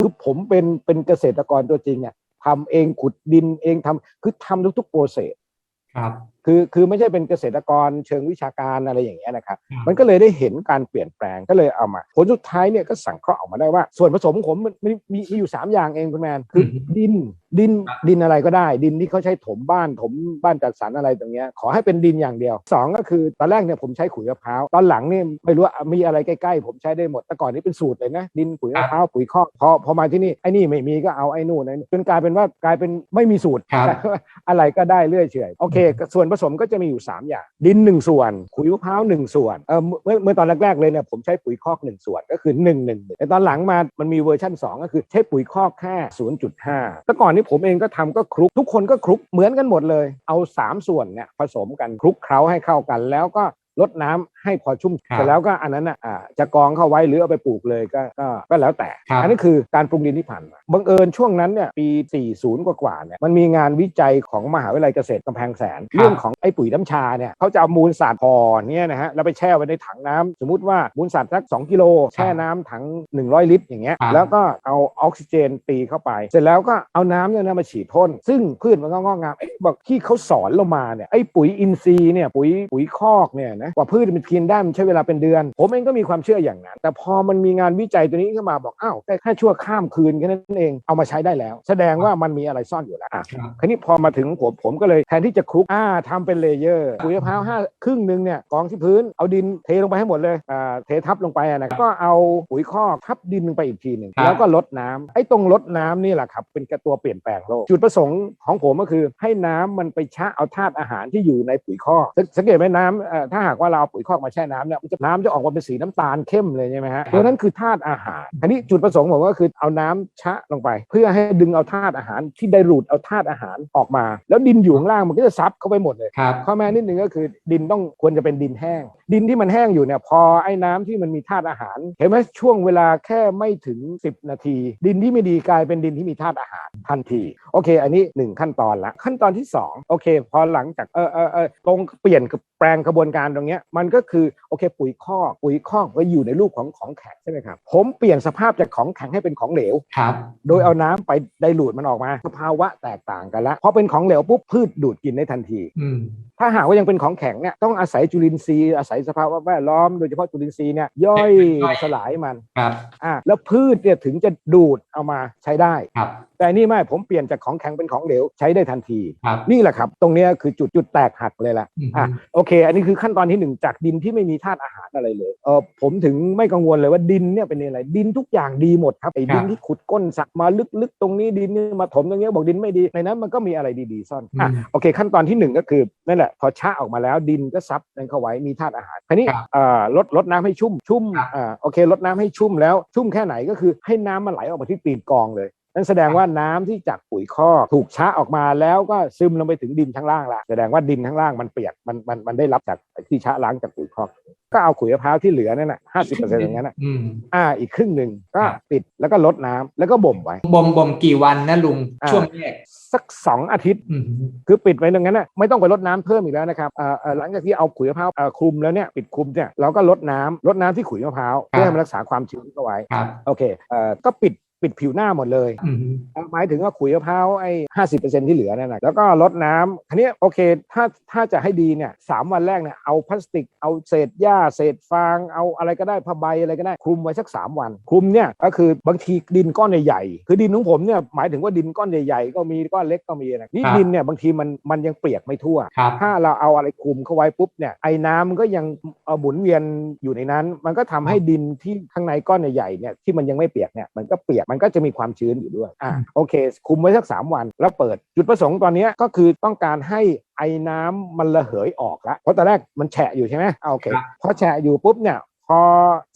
คือผมเป็นเป็นเกษตรกรตัวจริงเนี่ยทำเองขุดดินเองทำคือทำทุกๆโปรเซสครับคือคือไม่ใช่เป็นเกษตรกรเชิงวิชาการอะไรอย่างเงี้ยนะครับครับ มันก็เลยได้เห็นการเปลี่ยนแปลงก็เลยเอามา ผลสุดท้ายเนี่ยก็สังเคราะห์ออกมาได้ว่า ส่วนผสมของผมมันมีมีมีอยู่ 3 อย่างเองคุณแมนคืออมดินดินครับดินอะไรก็ได้ ดินที่เขาใช้ถมบ้านถมบ้านจัดสรรอะไรตรงเนี้ยขอให้เป็นดินอย่างเดียวสองก็คือตอนแรกเนี่ยผมใช้ขุยมะพร้าวตอนหลังเนี่ยไม่รู้ว่ามีอะไรใกล้ๆ ผมใช้ได้หมดแต่ก่อนนี้เป็นสูตรเลยนะดินขุยมะพร้าวปุ๋ยคอกพอพอมาที่นี่ไอ้นี่ไม่มีก็เอาไอ้นู่นไอ้นี่จนกลายเป็นว่ากลายเป็นไม่มีสูตรครับอะไรก็ได้เรื่อยเฉยโอเคส่วนผสมก็จะมีอยู่ 3 อย่าง ดิน 1 ส่วนขุยมะพร้าว1ส่วนเออเมื่อเมื่อตอนแรกๆเลยเนี่ยผมใช้ปุ๋ยคอก 1 ส่วนก็คือ1 1 1แต่ตอนหลังมามันมีเวอร์ชัน2 ก็คือใช้ปุ๋ยคอกแค่ 0.5 แต่ก่อนนี้ผมเองก็ทำก็คลุก ทุกคนก็คลุกเหมือนกันหมดเลย เอา 3 ส่วนเนี่ยผสมกันคลุกเคล้าให้เข้ากัน แล้วก็ ลดน้ำให้พอชุ่มครับเสร็จแล้วก็อันนั้นอะอ่าจะกองเข้าไว้หรือเอาไปปลูกเลยก็ก็ก็แล้วแต่ครับอันนี้คือการปรุงดินที่ผ่านมาบังเอิญช่วงนั้นเนี่ยปี 40 กว่าๆเนี่ยมันมีงานวิจัยของมหาวิทยาลัยเกษตรกำแพงแสน เรื่องของไอ้ปุ๋ยน้ำชาเนี่ยเขาจะเอามูลสัตว์พอเนี่ยนะฮะแล้วไปแช่ไว้ในถังน้ำสมมุติว่ามูลสัตว์สัก 2 กิโล แช่น้ำถัง 100 ลิตรอย่างเงี้ยครับแล้วก็เอาออกซิเจนตีเข้าไป เสร็จแล้วก็เอาน้ำเนี่ยนะมาฉีดพ่นซึ่งพืชมันก็งอกงามเอ๊ะบอกที่เขาสอนเรามาเนี่ยไอ้ปุ๋ยอินทรีย์เนี่ยปุ๋ยปุ๋ยคอกเนี่ยนะกว่าพืชมันกินได้มันใช้เวลาเป็นเดือน ผมเองก็มีความเชื่ออย่างนั้น แต่พอมันมีงานวิจัยตัวนี้ขึ้นมาบอกอ้าวแค่แค่ชั่วข้ามคืนแค่นั้นเองเอามาใช้ได้แล้ว แสดงว่ามันมีอะไรซ่อนอยู่แล้วอะครับคราวนี้พอมาถึงผมผมก็เลยแทนที่จะคลุกอ่าทำเป็นเลเยอร์ปุ๋ยมะพร้าวห้าครึ่งหนึ่งเนี่ยกองที่พื้นเอาดินเทลงไปให้หมดเลยอ่าเททับลงไปอะนะก็เอาปุ๋ยคอกทับดินลงไปอีกทีหนึ่งครับแล้วก็ลดน้ำไอ้ตรงลดน้ำนี่แหละครับเป็นตัวเปลี่ยนแปลงโลกจุดประสงค์ของผมก็คือให้น้ำมันไปชะเอาธาตุอาหารที่อยู่ในปุ๋ยคอกสังสังเกตไหมน้ำเอ่อถ้าหากว่าเราเอาปุ๋ยคอกมาแช่น้ำเนี่ยมันจะน้ำจะออกมาเป็นสีน้ำตาลเข้มเลยใช่ไหมฮะตัวนั้นคือธาตุอาหารอันนี้จุดประสงค์ผมก็คือเอาน้ำชะลงไป เพื่อให้ดึงเอาธาตุอาหารที่ได้รูดเอาธาตุอาหารออกมา แล้วดินอยู่ข้างล่างมันก็จะซับเข้าไปหมดเลย ครับ ข้อแม้นิดนึงก็คือดินต้องควรจะเป็นดินแห้ง ดินที่มันแห้งอยู่เนี่ยพอไอ้น้ำที่มันมีธาตุอาหาร เห็นไหมช่วงเวลาแค่ไม่ถึง 10 นาที ดินที่ไม่ดีกลายเป็นดินที่มีธาตุอาหารทันที โอเค อันนี้ 1 ขั้นตอนละขั้นตอนที่ 2 โอเค พอหลังจากเออเออเออตรงเปลี่ยนแปลงกระบวนการตรงเนี้ยมันก็คือโอเคปุ๋ยคอกปุ๋ยคอกก็อยู่ในรูปของของแข็งใช่ไหมครับผมเปลี่ยนสภาพจากของแข็งให้เป็นของเหลวครับโดยเอาน้ำไปไดรูดมันออกมา สภาวะแตกต่างกันแล้วพอเป็นของเหลวปุ๊บพืชดูดกินได้ทันทีอืมถ้าหากว่ายังเป็นของแข็งเนี่ยต้องอาศัยจุลินทรีย์อาศัยสภาพแวดล้อมโดยเฉพาะจุลินทรีย์เนี่ยย่อยย่อยสลายมันครับอะแล้วพืชเนี่ยถึงจะดูดเอามาใช้ได้ครับแต่นี่ไม่ผมเปลี่ยนจากของแข็งเป็นของเหลวใช้ได้ทันทีครับนี่แหละครับ ตรงเนี้ยคือจุดจุดแตกหักเลยล่ะอืมอะโอเค อันนี้คือขั้นตอนที่หนึ่งจากดินที่ไม่มีธาตุอาหารอะไรเลยเออผมถึงไม่กังวลเลยว่าดินเนี่ยเป็นอะไร ดินทุกอย่างดีหมดครับไอ้ดินที่ขุดก้นสระมาลึกๆ ตรงนี้ดินนี่มาถมตรงเนี้ยบอกดินไม่ดีในนั้นมันก็มีอะไรดีๆซ่อนอะอืมโอเค ขั้นตอนที่หนึ่งก็คือนั่นแหละพอชะออกมาแล้วดินก็ซับนั่นเข้าไว้มีธาตุอาหารคราวนี้ครับเอ่อลดลดน้ำให้ชุ่มชุ่มครับอ่าโอเคลดน้ำให้ชุ่มแล้วชุ่มแค่ไหนก็คือให้น้ำมันไหลออกมาที่ตีนกองเลย นั่นแสดงว่าน้ำที่จากปุ๋ยคอกถูกชะออกมาแล้วก็ซึมลงไปถึงดินข้างล่างละแสดงว่าดินข้างล่างมันเปียกมันมันมันได้รับจากที่ชะล้างจากปุ๋ยคอก ก็เอาขุยมะพร้าวที่เหลือนั่นน่ะห้าสิบเปอร์เซ็นต์อย่างนั้นน่ะอืมอ่าอีกครึ่งหนึ่งก็ครับปิดแล้วก็ลดน้ำแล้วก็บ่มไว้บ่มบ่มกี่วันนะลุงอ่าช่วงแรกสักสองอาทิตย์อืมคือปิดไว้ตรงนั้นน่ะไม่ต้องไปลดน้ำเพิ่มอีกแล้วนะครับเอ่อเอ่อหลังจากที่เอาขุยมะพร้าวเอ่อคลุมแล้วเนี่ยปิดคลุมเนี่ยเราก็ลดน้ำลดน้ำที่ขุยมะพร้าวเพื่อให้มันรักษาความชื้นเข้าไว้ครับโอเคเอ่อก็ปิด ปิดผิวหน้าหมดเลยอืมหมายถึงว่าขุยมะพร้าวไอ้ห้าสิบเปอร์เซ็นที่เหลือนั่นนะแล้วก็ลดน้ำคันนี้โอเคถ้าถ้าจะให้ดีเนี่ยสามวันแรกเนี่ยเอาพลาสติกเอาเศษหญ้าเศษฟาง เอาอะไรก็ได้ผ้าใบอะไรก็ได้คลุมไว้สัก 3 วัน คลุมเนี่ยก็คือบางทีดินก้อนใหญ่ๆคือดินของผมเนี่ยหมายถึงว่าดินก้อนใหญ่ๆก็มีก้อนเล็กก็มีนะนี่ครับดินเนี่ยบางทีมันมันยังเปียกไม่ทั่วครับถ้าเราเอาอะไรคลุมเข้าไว้ปุ๊บเนี่ยไอ้น้ำมันก็ยังเอาหมุนเวียนอยู่ในนั้น มันก็ทำให้ดินที่ข้างในก้อนใหญ่ๆเนี่ยที่มันยังไม่เปียกเนี่ยมันก็เปียกมันก็จะมีความชื้นอยู่ด้วยอะโอเค คุมไว้สักสามวันแล้วเปิดจุดประสงค์ตอนเนี้ยก็คือต้องการให้ไอ้น้ำมันระเหยออกละเพราะตอนแรกมันแฉะอยู่ใช่ไหมอะโอเคครับพอแฉะอยู่ปุ๊บเนี่ยพอ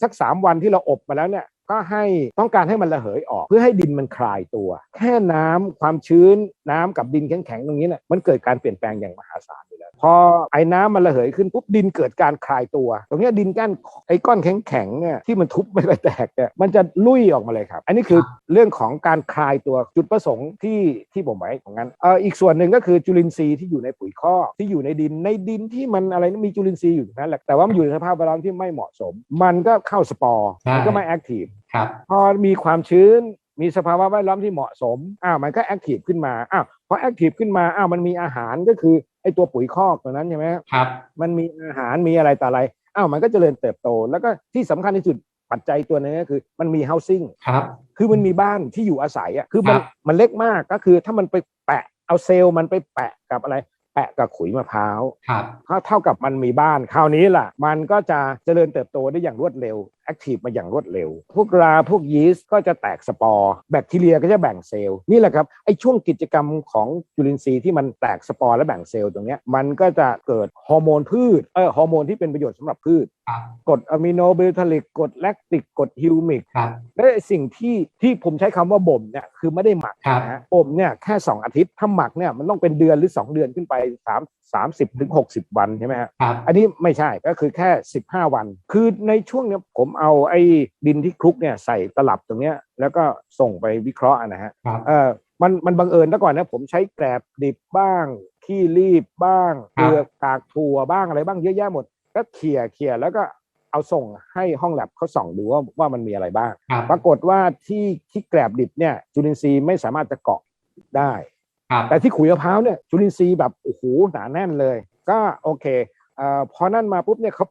สักสามวันที่เราอบมาแล้วเนี่ยก็ให้ต้องการให้มันระเหยออก เพื่อให้ดินมันคลายตัว แค่น้ำความชื้นน้ำกับดินแข็งๆตรงนี้เนี่ยมันเกิดการเปลี่ยนแปลงอย่างมหาศาลอยู่แล้ว พอไอ้น้ำมันระเหยขึ้นปุ๊บดินเกิดการคลายตัว ตรงเนี้ยดินก้านไอ้ก้อนแข็งๆเนี่ยที่มันทุบไม่ไปแตกเนี่ยมันจะลุยออกมาเลยครับ อันนี้คือเรื่องของการคลายตัวจุดประสงค์ที่ที่ผมไว้ของนั้นเอออีกส่วนหนึ่งก็คือจุลินทรีย์ที่อยู่ในปุ๋ยคอกที่อยู่ในดินในดินที่มันอะไรนะมีจุลินทรีย์อยู่นั่นแหละแต่ว่ามันอยู่ในสภาพแวดล้อมที่ไม่เหมาะสม มันก็เข้าสปอร์มันก็ไม่แอคทีฟครับพอมีความชื้นมีสภาวะแวดล้อมที่เหมาะสม อ้าว มันก็แอคทีฟขึ้นมา อ้าว พอแอคทีฟขึ้นมา อ้าว มันมีอาหารก็คือ ไอตัวปุ๋ยคอกตัวนั้นใช่ไหมครับ มันมีอาหารมีอะไรต่ออะไรอ้าวมันก็เจริญเติบโต แล้วก็ที่สำคัญที่สุดปัจจัยตัวนึงก็คือ มันมี housing ครับ คือมันมีบ้านที่อยู่อาศัยอะคือมันครับมันเล็กมากก็คือถ้ามันไปแปะเอาเซลล์มันไปแปะกับอะไรแปะกับขุยมะพร้าวครับเท่าเท่ากับมันมีบ้าน คราวนี้ล่ะ มันก็จะเจริญเติบโตได้อย่างรวดเร็ว แอคทีฟมาอย่างรวดเร็ว พวกราพวกยีสต์ก็จะแตกสปอร์ แบคทีเรียก็จะแบ่งเซลล์ นี่แหละครับ ไอ้ช่วงกิจกรรมของจุลินทรีย์ที่มันแตกสปอร์และแบ่งเซลล์ตรงเนี้ยมันก็จะเกิดฮอร์โมนพืช เออฮอร์โมนที่เป็นประโยชน์สำหรับพืชครับกรดอะมิโนบิวทาลิกกรดแลคติกกรดฮิวมิกครับและสิ่งที่ที่ผมใช้คำว่าบ่มเนี่ยคือไม่ได้หมักครับนะฮะบ่มเนี่ยแค่ 2 อาทิตย์ถ้าหมักเนี่ยมันต้องเป็นเดือนหรือ 2 เดือนขึ้นไป3 30ถึง60 วันใช่ไหมฮะครับอันนี้ไม่ใช่ก็คือแค่ 15 วัน คือในช่วงเนี้ยผมเอาไอ้ดินที่คลุกเนี่ยใส่ตลับตรงเนี้ย แล้วก็ส่งไปวิเคราะห์นะฮะครับ เออมันมันบังเอิญแต่ก่อนนะผมใช้แกลบดิบบ้างขี้รีบบ้างครัเปบลือกกากถั่วบ้างอะไรบ้างเยอะแยะหมดก็เขี่ยเขี่ยแล้วก็เอาส่งให้ห้องแลบเขาส่องดูว่าว่ามันมีอะไรบ้าง ครับ ปรากฏว่าที่ที่แกลบดิบเนี่ยจุลินทรีย์ไม่สามารถจะเกาะได้ ครับ แต่ที่ขุยมะพร้าวเนี่ยจุลินทรีย์แบบโอ้โหหนาแน่นเลย ก็โอเคเอ่อพอนั่นมาปุ๊บเนี่ยเขา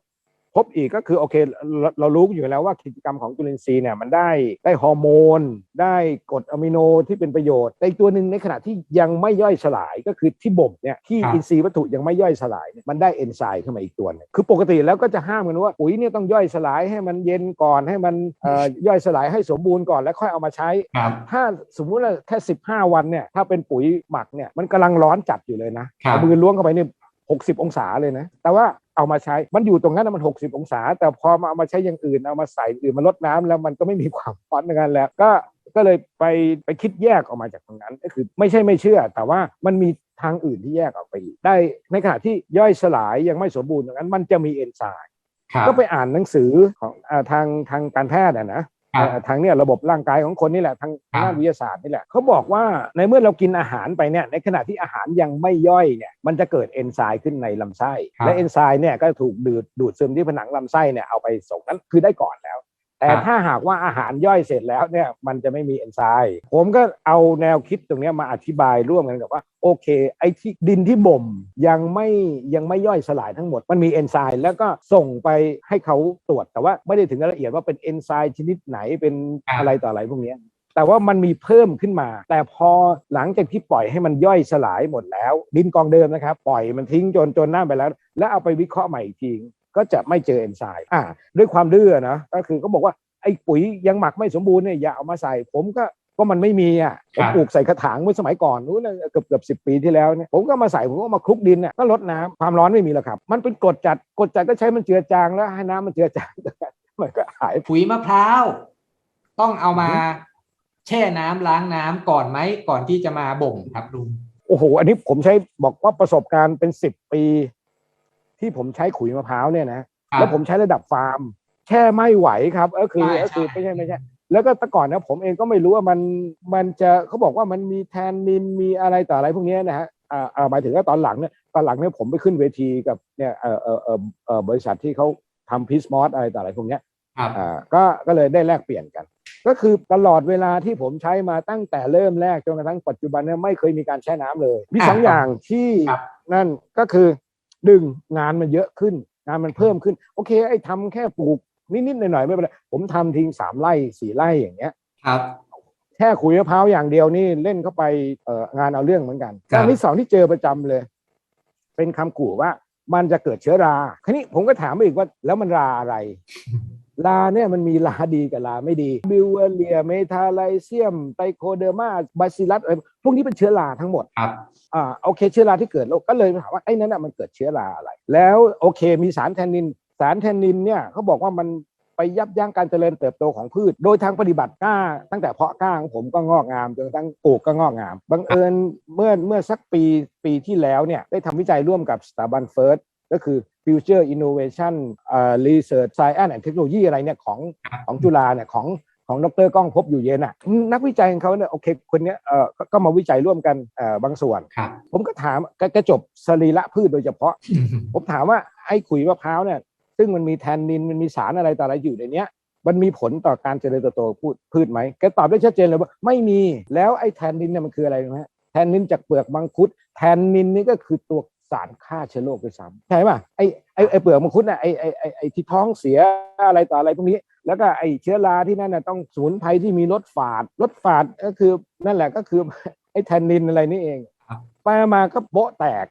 พบอีกก็คือโอเคเราเรารู้อยู่แล้วว่ากิจกรรมของจุลินทรีย์เนี่ยมันได้ได้ฮอร์โมน ได้กรดอะมิโนที่เป็นประโยชน์ แต่อีกตัวหนึ่งในขณะที่ยังไม่ย่อยสลายก็คือที่บ่มเนี่ยที่ครับอินทรีย์วัตถุยังไม่ย่อยสลายเนี่ยมันได้เอนไซม์ขึ้นมาอีกตัวหนึงคือปกติแล้วก็จะห้ามกันว่าปุ๋ยเนี่ยต้องย่อยสลายให้มันเย็นก่อนให้มันเอ่อย่อยสลายให้สมบูรณ์ก่อนแล้วค่อยเอามาใช้ครับถ้าสมมุติว่าแค่สิบห้าวันเนี่ยถ้าเป็นปุ๋ยหมักเนี่ยมันกำลังร้อนจัดอยู่เลยนะครับเอามือล้วงเข้าไปเนี่ยหกสิบองศาเลยนะ แต่ว่า เอามาใช้ มันอยู่ตรงนั้นนะมันหกสิบองศา แต่พอมาเอามาใช้อย่างอื่น เอามาใส่อื่นมาลดน้ำแล้วมันก็ไม่มีความร้อนในกันแล้ว ก็ก็เลยไปไปคิดแยกออกมาจากตรงนั้น ก็คือไม่ใช่ไม่เชื่อ แต่ว่ามันมีทางอื่นที่แยกออกไปอีกได้ในขณะที่ย่อยสลายยังไม่สมบูรณ์ตรงนั้น มันจะมีเอนไซม์ครับก็ไปอ่านหนังสือของอาทางทางการแพทย์อะนะครับเอ่อ ทางเนี่ยระบบร่างกายของคนนี่แหละทางครับด้านวิทยาศาสตร์นี่แหละเขาบอกว่าในเมื่อเรากินอาหารไปเนี่ยในขณะที่อาหารยังไม่ย่อยเนี่ยมันจะเกิดเอนไซม์ขึ้นในลำไส้และเอนไซม์เนี่ยก็ถูกดูดดูดซึมที่ผนังลำไส้เนี่ยเอาไปส่งนั้นคือได้ก่อนแล้ว แต่ถ้าหากว่าอาหารย่อยเสร็จแล้วเนี่ยมันจะไม่มีเอนไซม์ผมก็เอาแนวคิดตรงเนี้ยมาอธิบายร่วมกันกับว่าโอเค ไอ้ที่ดินที่บ่มยังไม่ยังไม่ย่อยสลายทั้งหมด มันมีเอนไซม์แล้วก็ส่งไปให้เขาตรวจแต่ว่าไม่ได้ถึงรายละเอียดว่าเป็นเอนไซม์ชนิดไหนเป็นอะไรต่ออะไรพวกเนี้ยแต่ว่ามันมีเพิ่มขึ้นมา แต่พอหลังจากที่ปล่อยให้มันย่อยสลายหมดแล้ว ดินกองเดิมนะครับ ปล่อยมันทิ้งจนจนหน้าไปแล้ว แล้วเอาไปวิเคราะห์ใหม่อีกที ก็จะไม่เจอเอนไซม์อ่าด้วยความดื้อนะก็คือเขาบอกว่าไอ้ปุ๋ยยังหมักไม่สมบูรณ์เนี่ยอย่าเอามาใส่ผมก็ก็มันไม่มีอะผมปลูกใส่กระถางเมื่อสมัยก่อนนู้นนะเกือบเกือบสิปีที่แล้วเนี่ยผมก็มาใส่ผมก็มาคลุกดินเนี่ยก็ลดน้ำความร้อนไม่มีแล้วครับ มันเป็นกรดจัดกรดจัดก็ใช้มันเจือจางแล้วให้น้ำมันเจือจางมันก็หายปุ๋ยมะพร้าว ต้องเอามาแช่น้ำล้างน้ำก่อนไหมก่อนที่จะมาบ่มครับลุงโอ้โห อันนี้ผมใช้บอกว่าประสบการณ์เป็นสิบปี ที่ผมใช้ขุยมะพร้าวเนี่ยนะครับแล้วผมใช้ระดับฟาร์ม แช่ไม่ไหวครับ ก็คือใช่ก็คือใช่ไม่ใช่ไม่ใช่แล้วก็แต่ก่อนนะผมเองก็ไม่รู้ว่ามันมันจะเขาบอกว่ามันมีแทนนินมีอะไรต่ออะไรพวกเนี้ยนะฮะอ่าอ่าหมายถึงว่าตอนหลังเนี่ยตอนหลังเนี่ยผมไปขึ้นเวทีกับเนี่ยเออเออเออเออบริษัทที่เขาทำพิสมอสอะไรต่ออะไรพวกเนี้ยครับอ่าก็ก็เลยได้แลกเปลี่ยนกัน ก็คือตลอดเวลาที่ผมใช้มาตั้งแต่เริ่มแรกจนกระทั่งปัจจุบันเนี่ยไม่เคยมีการแช่น้ำเลย มีสองอย่างที่ครับนั่นก็คือ ดึงงานมันเยอะขึ้น งานมันเพิ่มขึ้น โอเค ไอ้ทำแค่ปลูกนิดๆหน่อยๆไม่เป็นไรผมทำทิ้งสามไร่สี่ไร่อย่างเงี้ยครับแค่ขุยมะพร้าวอย่างเดียวนี่เล่นเข้าไปเอ่องานเอาเรื่องเหมือนกันครับการที่สองที่เจอประจำเลย เป็นคำขู่ว่ามันจะเกิดเชื้อรา คราวนี้ผมก็ถามไปอีกว่า แล้วมันราอะไร ลาเนี่ยมันมีลาดีกับลาไม่ดีบิวเลียเมทาไลเซียมไตโคเดอร์มาบาซิลัสอะไรพวกนี้เป็นเชื้อราทั้งหมดครับอ่าโอเคเชื้อราที่เกิดโรคก็เลยถามว่าไอ้นั้นน่ะมันเกิดเชื้อราอะไร แล้วโอเคมีสารแทนนิน สารแทนนินเนี่ยเขาบอกว่ามันไปยับยั้งการเจริญเติบโตของพืช โดยทางปฏิบัติกล้า ตั้งแต่เพาะกล้าของผมก็งอกงามจนกระทั่งปลูกก็งอกงามบังเอิญเมื่อเมื่อสักปีปีที่แล้วเนี่ยได้ทำวิจัยร่วมกับสถาบันเฟิร์ส ก็คือ Future Innovation เอ่อ Research Science and Technology อะไรเนี่ยของครับของจุฬาเนี่ยของของดรก้องพบอยู่เย็นอะนักวิจัยของเขาเนี่ยโอเคคนเนี้ยเออก็ก็มาวิจัยร่วมกันเอ่อบางส่วนครับผมก็ถามแกแกจบสรีระพืชโดยเฉพาะ ผมถามว่าไอ้ขุยมะพร้าวเนี่ยซึ่งมันมีแทนนินมันมีสารอะไรต่ออะไรอยู่ในเนี้ยมันมีผลต่อการเจริญเติบโตพืชพืชไหมแกตอบได้ชัดเจนเลยว่าไม่มีแล้วไอ้แทนนินเนี่ยมันคืออะไรนะฮะแทนนินจากเปลือกมังคุด แทนนินนี่ก็คือตัวสารฆ่าเชื้อโรคด้วยซ้ำใช่ป่ะไอ้ไอ้ไอ้เปลือกมังคุดน่ะไอ้ไอ้ไอ้ไอ้ที่ท้องเสียอะไรต่ออะไรพวกนี้ แล้วก็ไอ้เชื้อราที่นั่นน่ะต้องสมุนไพรที่มีรสฝาดรสฝาดก็คือนั่นแหละก็คือไอ้แทนนินอะไรนี่เองครับไปมาก็โป๊ะแตก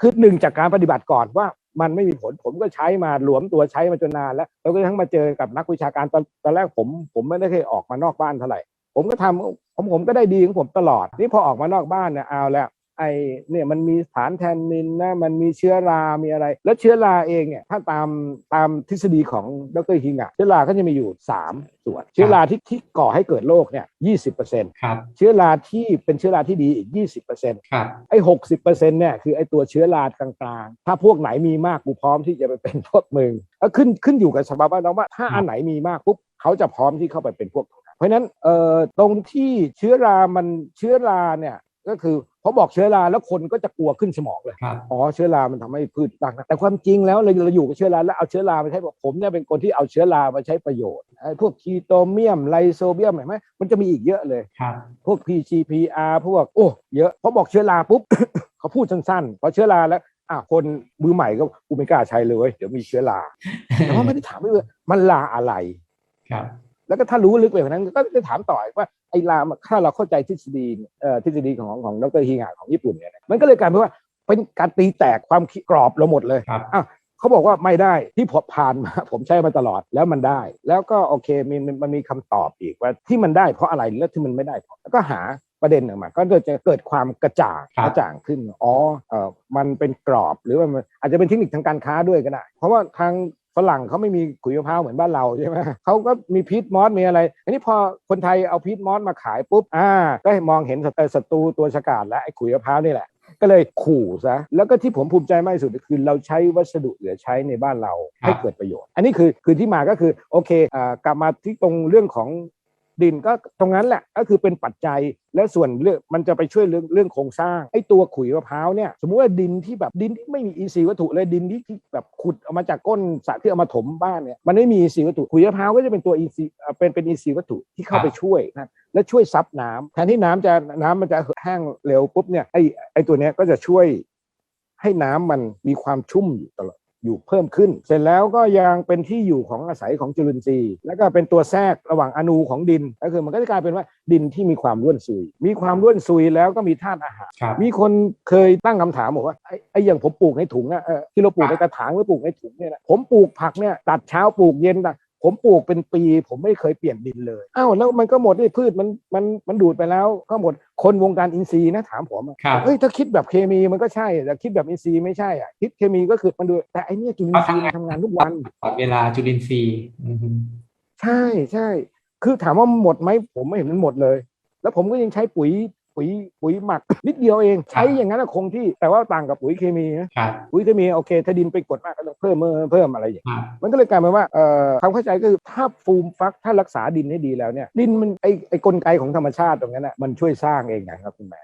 คือหนึ่งจากการปฏิบัติก่อนว่ามันไม่มีผลผมก็ใช้มาหลวมตัวใช้มาจนนานแล้วแล้วก็ทั้งมาเจอกับนักวิชาการตอนตอนแรกผม ผมไม่ได้เคยออกมานอกบ้านเท่าไหร่ผมก็ทำผมผมก็ได้ดีของผมตลอด นี่พอออกมานอกบ้านเนี่ยเอาแล้ว ไอเนี่ยมันมีสารแทนนินนะมันมีเชื้อรา มีอะไร แล้วเชื้อราเองเนี่ยถ้าตามตามทฤษฎีของดรฮิงอะเชื้อราก็จะมีอยู่ 3 ส่วน เชื้อราที่ที่ก่อให้เกิดโรคเนี่ยยี่สิบเปอร์เซ็นต์ครับเชื้อราที่เป็นเชื้อราที่ดีอีกยี่สิบเปอร์เซ็นต์ครับไอ้หกสิบเปอร์เซ็นต์เนี่ยคือไอ้ตัวเชื้อรากลางๆ ถ้าพวกไหนมีมากกูพร้อมที่จะไปเป็นพวกมึงแล้วขึ้นขึ้นอยู่กับสภาวะน้องว่าถ้าอันไหนมีมากปุ๊บเขาจะพร้อมที่เข้าไปเป็นพวกนั้นเพราะฉะนั้นเอ่อตรงที่เชื้อรามันเชื้อราเนี่ยก็คือ พอบอกเชื้อราแล้วคนก็จะกลัวขึ้นสมองเลยครับอ๋อเชื้อรามันทำให้พืชต่างนะแต่ความจริงแล้วเราเราอยู่กับเชื้อราแล้วเอาเชื้อรามาใช้ผมเนี่ยเป็นคนที่เอาเชื้อรามาใช้ประโยชน์ไอ้พวกคีโตเมียมไลโซเบียมเห็นไหมมันจะมีอีกเยอะเลยครับพวก PGPR พวกโอ้เยอะพอบอกเชื้อราปุ๊บเขาพูดสั้นๆพอเชื้อราแล้วอะคนมือใหม่ก็กูไม่กล้าใช้เลยเว้ยเดี๋ยวมีเชื้อราแต่ว่าไม่ได้ถามเลยมันลาอะไรครับแล้วก็ถ้ารู้ลึกไปกว่านั้นก็จะถามต่ออีกว่า ไอ้ลามันถ้าเราเข้าใจทฤษฎีเอ่อทฤษฎีของของดรฮิงะของญี่ปุ่นเนี่ยนะมันก็เลยกลายเป็นว่าเป็นการตีแตกความคิดกรอบเราหมดเลยครับอ้าวเขาบอกว่าไม่ได้ที่ผมผ่านมาผมใช้มาตลอดแล้วมันได้ แล้วก็โอเคมีมันมันมีคำตอบอีกว่าที่มันได้เพราะอะไรแล้วที่มันไม่ได้เพราะแล้วก็หาประเด็นออกมาก็จะเกิดความกระจ่างครับกระจ่างขึ้นอ๋อเออมันเป็นกรอบหรือว่ามันอาจจะเป็นเทคนิคทางการค้าด้วยก็ได้เพราะว่าทาง ฝรั่งเขาไม่มีขุยมะพร้าวเหมือนบ้านเราใช่ไหมเขาก็มีพีทมอสมีอะไร อันนี้พอคนไทยเอาพีทมอสมาขายปุ๊บอ่าก็มองเห็นศัตรูศัตรูตัวฉกาจแล้วไอ้ขุยมะพร้าวนี่แหละก็เลยขู่ซะแล้วก็ที่ผมภูมิใจมากที่สุดคือเราใช้วัสดุเหลือใช้ในบ้านเราให้เกิดประโยชน์ อันนี้คือคือที่มาก็คือโอเคอ่ากลับมาที่ตรงเรื่องของ ดินก็ตรงนั้นแหละก็คือเป็นปัจจัยและส่วนเรื่องมันจะไปช่วยเรื่องเรื่องโครงสร้างไอ้ตัวขุยมะพร้าวเนี่ยสมมุติว่าดินที่แบบดินที่ไม่มีอีซีวัตถุเลยดินที่ที่แบบขุดเอามาจากก้นสระที่เอามาถมบ้านเนี่ยมันไม่มีอีซีวัตถุขุยมะพร้าวก็จะเป็นตัวอีซีเป็นเป็นอีซีวัตถุที่เข้าไปช่วยนะและช่วยซับน้ำแทนที่น้ำจะน้ำมันจะแห้งเร็วปุ๊บเนี่ยไอ้ไอ้ตัวเนี้ยก็จะช่วยให้น้ำมันมีความชุ่มอยู่ตลอด อยู่เพิ่มขึ้น เสร็จแล้วก็ยังเป็นที่อยู่ของอาศัยของจุลินทรีย์ แล้วก็เป็นตัวแทรกระหว่างอนูของดิน ก็คือมันก็จะกลายเป็นว่าดินที่มีความร่วนซุย มีความร่วนซุยแล้วก็มีธาตุอาหารครับมีคนเคยตั้งคำถามบอกว่าไอ้ไอ้อย่างผมปลูกในถุงอะเออที่เราปลูกในกระถางหรือปลูกในถุงเนี่ยนะผมปลูกผักเนี่ยตัดเช้าปลูกเย็นตัด ผมปลูกเป็นปี ผมไม่เคยเปลี่ยนดินเลยอ้าวแล้วมันก็หมดที่พืชมันมันมันดูดไปแล้วก็หมดคนวงการอินทรีย์นะถามผมอะครับเฮ้ยถ้าคิดแบบเคมีมันก็ใช่แต่คิดแบบอินทรีย์ไม่ใช่อะคิดเคมีก็คือมันดูแต่ไอ้เนี่ยจุลินทรีย์มันทำงานทุกวันตลอดเวลาจุลินทรีย์อืมใช่ใช่คือถามว่าหมดไหมผมไม่เห็นมันหมดเลย แล้วผมก็ยังใช้ปุ๋ย ปุ๋ยปุ๋ยหมักนิดเดียวเอง ใช้อย่างนั้นอะคงที่แต่ว่าต่างกับปุ๋ยเคมีนะครับปุ๋ยเคมีโอเค ถ้าดินไปกดมากก็ต้องเพิ่มเพิ่มเพิ่มอะไรอย่างเงี้ยครับมันก็เลยกลายเป็นว่าเอ่อความเข้าใจก็คือถ้าฟูมฟักถ้ารักษาดินให้ดีแล้วเนี่ยดินมันไอไอกลไกของธรรมชาติตรงนั้นน่ะมันช่วยสร้างเองนะครับคุณแม่